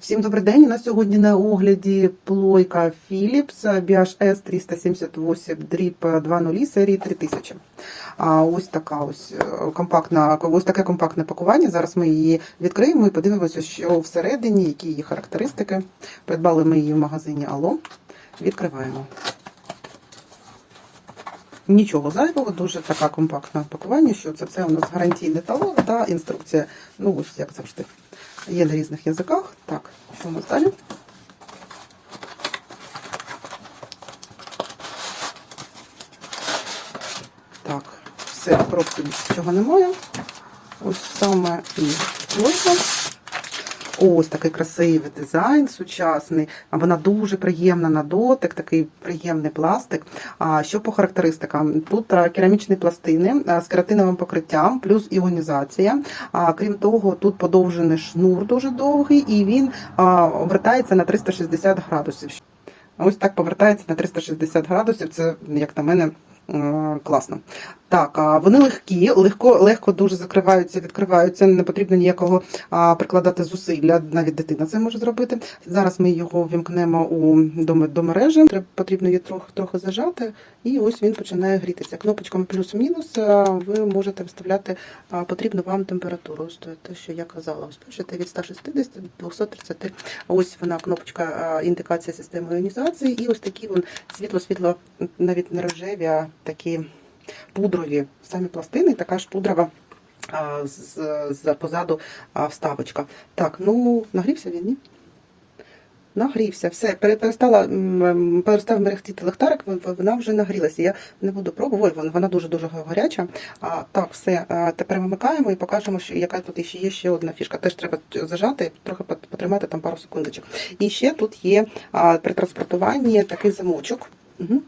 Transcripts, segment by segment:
Всім добрий день. У нас сьогодні на огляді плойка Philips BHS 378 дріб 2.0 серії 3000. А ось така ось е, компактна, ось таке компактне пакування. Зараз ми її відкриємо і подивимося, що всередині, які її характеристики. Придбали ми її в магазині Алло. Відкриваємо. Нічого зайвого, дуже така компактне пакування, що це, це у нас гарантійний талон та інструкція. Ну, ось як завжди. Є на різних язиках. Так, нас далі? Так, все, коробки нічого немає. Ось саме і плойка. Ось такий красивий дизайн сучасний. Вона дуже приємна на дотик, такий приємний пластик. А що по характеристикам? Тут керамічні пластини з кератиновим покриттям, плюс іонізація. Крім того, тут подовжений шнур дуже довгий, і він обертається на 360 градусів. Ось так повертається на 360 градусів. Це, як на мене, е, класно. Так, вони легкі, легко, легко дуже закриваються, відкриваються. Не потрібно ніякого прикладати зусилля. Навіть дитина це може зробити. Зараз ми його вімкнемо у до, до мережі. Треба потрібно її трохи трохи зажати, і ось він починає грітися. Кнопочками плюс-мінус ви можете вставляти потрібну вам температуру. Ось те, що я казала. Ось бачите, від 160 до 230. Ось вона кнопочка індикація системи іонізації, і ось такі вон світло-світло, навіть не рожеві, а такі пудрові самі пластини, така ж пудрова а, з, з позаду а, вставочка. Так, ну нагрівся він, ні? Нагрівся, все, перестала, перестав мерехтіти лихтарик, вона вже нагрілася. Я не буду пробувати, вон- вона дуже-дуже гаряча. А, так, все, тепер вимикаємо і покажемо, що яка тут ще є ще одна фішка. Теж треба зажати, трохи потримати там пару секундочок. І ще тут є а, при транспортуванні такий замочок. Угу.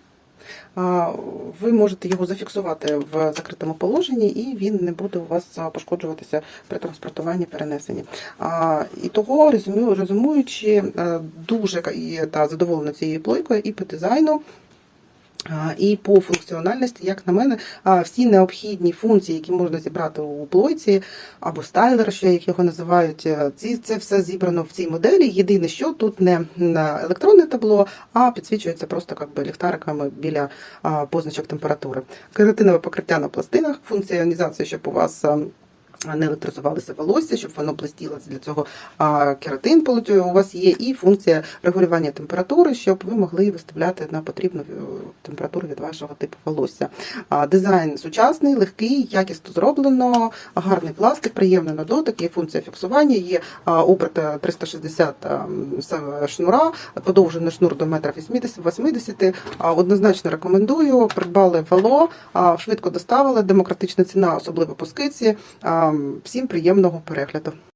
Ви можете його зафіксувати в закритому положенні, і він не буде у вас пошкоджуватися при транспортуванні перенесенні. І того, резюмуючи, е, дуже та, задоволена цією плойкою і по дизайну. І по функціональності, як на мене, всі необхідні функції, які можна зібрати у плойці або стайлер, ще як його називають, е, ці це все зібрано в цій моделі. Єдине, що тут не електронне табло, а підсвічується просто як би, ліхтариками біля позначок температури. Кератинове покриття на пластинах, функція іонізації, щоб у вас. Не електризувалося волосся, щоб воно блистіло. Для цього кератин у вас є, і функція регулювання температури, щоб ви могли виставляти на потрібну е, температуру від вашого типу волосся. Дизайн сучасний, легкий, якісно зроблено, гарний пластик, приємний на дотик, є функція фіксування, є а, оберт 360 а, шнура, подовжений шнур до 1,80 м. Однозначно рекомендую. Придбали вало, швидко доставили, демократична ціна, особливо по скидці. Всім приємного перегляду.